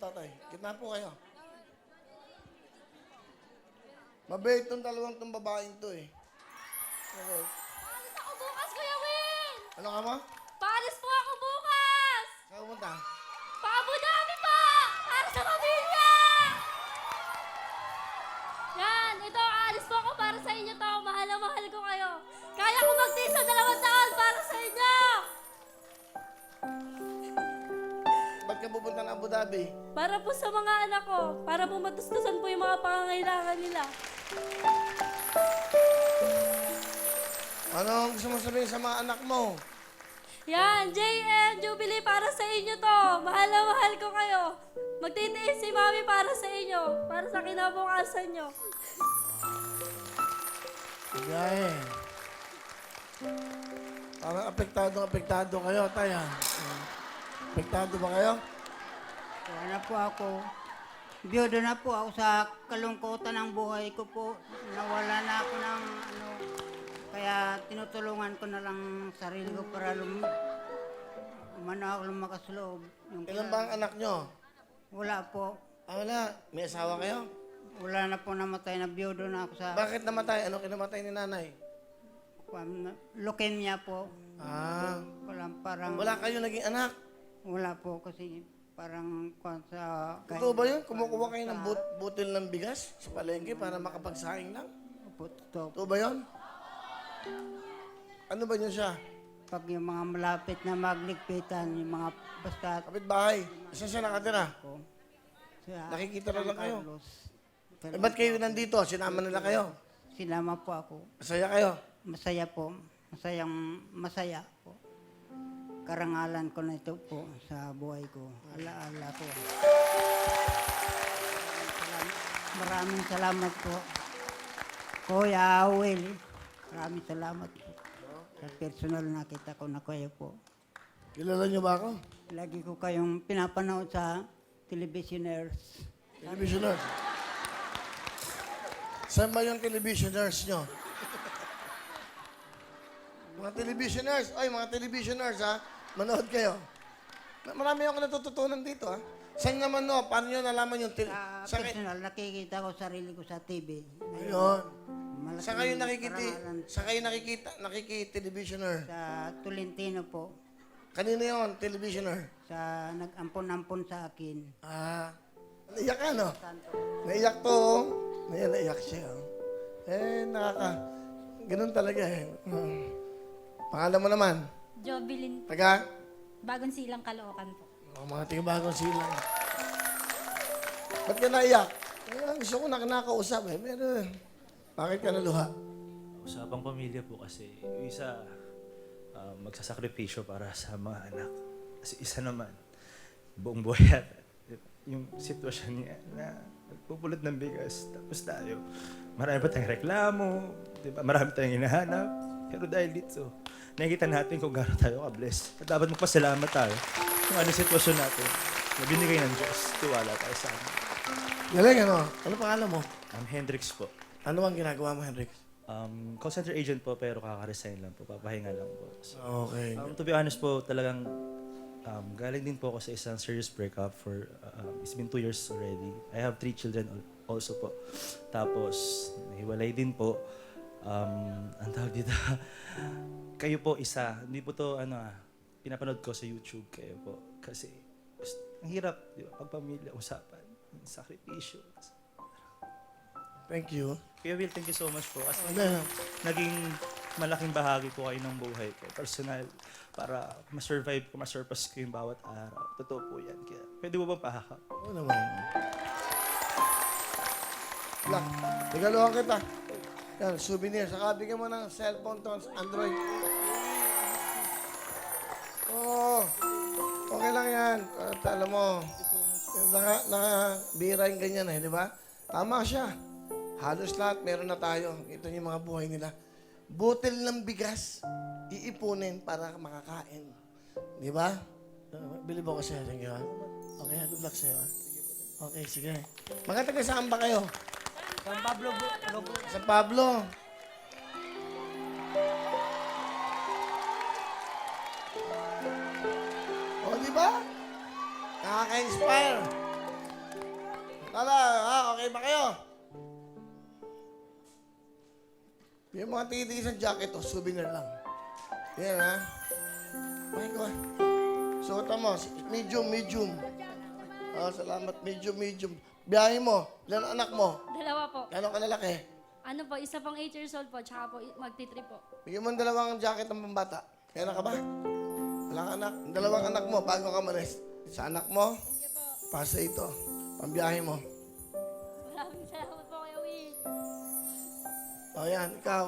tatay. Gitna po kayo. Mabait tong dalawang tong babaeng to eh. Will! Ano ka mo? Pupunta ng Abu Dhabi? Para po sa mga anak ko, para po matustusan po yung mga pangangailangan nila. Ano ang gusto mo sabihin sa mga anak mo? Yan, JM, Jubilee para sa inyo to. Mahal na mahal ko kayo. Magtitiis si Mami para sa inyo. Para sa kinabukasan nyo. Biyahe. Parang apektado apektado kayo, taya. Apektado ba kayo? Kaya na po ako. Biyodo na po ako sa kalungkutan ng buhay ko po. Nawala na ako ng ano. Kaya tinutulungan ko na lang sarili ko para lum umano ako lumakas loob. Yung Ilan ba ang anak nyo? Wala po. Ah, wala. May asawa kayo? Wala na po namatay na biyodo na ako sa Bakit namatay? Ano kinamatay ni nanay? um, leukemia po. Ah, Wala parang wala kayo naging anak. wala po kasi parang kwan sa Totoo ba yun? Kumukuha kayo ng but butil ng bigas sa palengke para makapagsaing lang? Opo, totoo. Totoo ba yun? Ano ba yun siya? Pag yung mga malapit na magligpitan, yung mga basta Kapit-bahay. Saan siya nakatira? ko. Sa Nakikita na lang kayo. Carlos. Eh, ba't kayo nandito? Sinama nila kayo? Sinama po ako. Masaya kayo? Masaya po. Masayang masaya. Karangalan ko na ito po sa buhay ko. Alaala ko. Maraming salamat po. Kuya Will, maraming salamat po. Sa personal nakita ko na kayo po. Kilala niyo ba ako? Lagi ko kayong pinapanood sa televisioners. Televisioners. Saan ba yung televisioners nyo? Mga televisioners. Ay, mga televisioners ha. Manood kayo. Ma- Marami ako natututunan dito ha. Saan naman no? Paano nyo nalaman yung... Sa sa, personal, nakikita ko sarili ko sa TV. Ayun. Malaking Sa kayo karangalan Sa kayo nakikita... Nakiki-televisioner. Sa Tolentino po. Kanino yon televisioner? Sa nag-ampon-ampon sa akin. Ah. Naiyak ka no? Naiyak to. oh. Naiyak, naiyak siya. oh. Eh, nakaka... Ganun talaga eh. Hmm. Pangalan mo naman? Jobilin, Taga? bagong silang kalookan po. Oh, mga tiga bagong silang. Ba't ka naiyak? Eh, gusto ko na nakakausap eh. Pero, bakit ka naluha? Usapang pamilya po kasi yung isa ah, magsasakripisyo para sa mga anak. Kasi isa naman, buong buhay yata. Yung sitwasyon niya na nagpupulot ng bigas. Tapos tayo, marami pa tayong reklamo, di ba? marami tayong hinahanap. Pero dahil dito, nakikita natin kung gaano tayo ka-bless. At dapat magpasalamat tayo kung ano sitwasyon natin na binigay ng Diyos. Tiwala tayo sa amin. Galing ano? Ano pangalan mo? I'm Hendrix po. Ano ang ginagawa mo, Hendrix? Um, call center agent po pero kaka-resign lang po. Papahinga lang po. So, Okay. Um, to be honest po, talagang um, galing din po ako sa isang serious breakup for, uh, um, it's been two years already. I have three children al- also po. Tapos, nahiwalay din po. Um, ang tawag dito, kayo po isa. Hindi po to, ano ah, pinapanood ko sa YouTube kayo po. Kasi, ang hirap, di ba? Pagpamilya, usapan, sakripisyo. Thank you. Kuya Will, thank you so much po. Kasi Ano? naging malaking bahagi po kayo ng buhay ko, personal, para ma-survive ko, ma-surpass ko yung bawat araw. Totoo po yan. Kaya, pwede mo bang pahakap? Oo naman. Lang, regaluhan kita. Yan, souvenir. Saka bigyan mo ng cellphone to, Android. Oo. okay lang yan. At alam mo, naka, naka, bira yung ganyan eh, di ba? Tama siya. Halos lahat meron na tayo. Ito yung mga buhay nila. Butil ng bigas, iipunin para makakain. Di ba? Bilib ako sa'yo. Thank you. Okay, good luck sa'yo. Okay, sige. Mga taga saan ba kayo? San Pablo po. Sa Pablo. O, di ba? Nakaka-inspire. Lala, ha? Okay ba kayo? Yung mga titiis ng jacket, oh, souvenir lang. Yan, ha? Ko, ha? Suotan mo, medium, medium. Ah, salamat, medium, medium. Biyahe mo, ilan anak mo? Dalawa po. Gano'ng kalalaki? Ano po, isa pang 8 years old po, tsaka po magti-trip po. Bigyan mo ng dalawang jacket ng pambata. Kailan ka ba? Wala ka anak. Dalawang anak mo bago ka malis. Sa anak mo, pasa ito. Pambiyahe mo. Maraming salamat po Kuya Will. O yan, ikaw.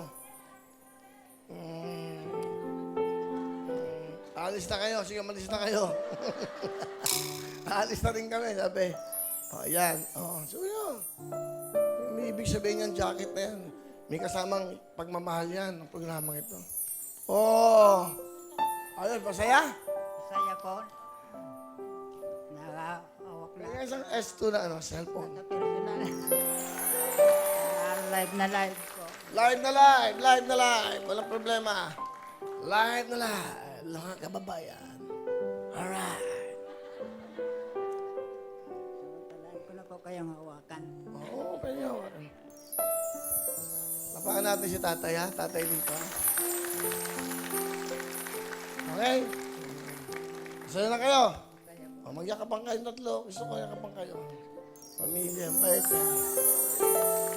Mm. Mm. Alis na kayo. Sige, malis na kayo. Alis na rin kami, sabi. O, yan. O, so yun. May ibig sabihin yung jacket na yan. May kasamang pagmamahal yan ng programang ito. Oh! Ayun, masaya? Saya po. Nakahawak na. May isang S2 na ano, cellphone. Ah, live na live po. Live na live, live na live. Walang problema. Live na live. Mga kababayan. Alright. Kayong hawakan. Oo, pwede nyo. Lapakan natin si tatay ha. Tatay dito. Okay? Masaya na kayo? O, magyakapan kayo tatlo. Gusto ko yakapan kayo. Pamilya, bait. eh.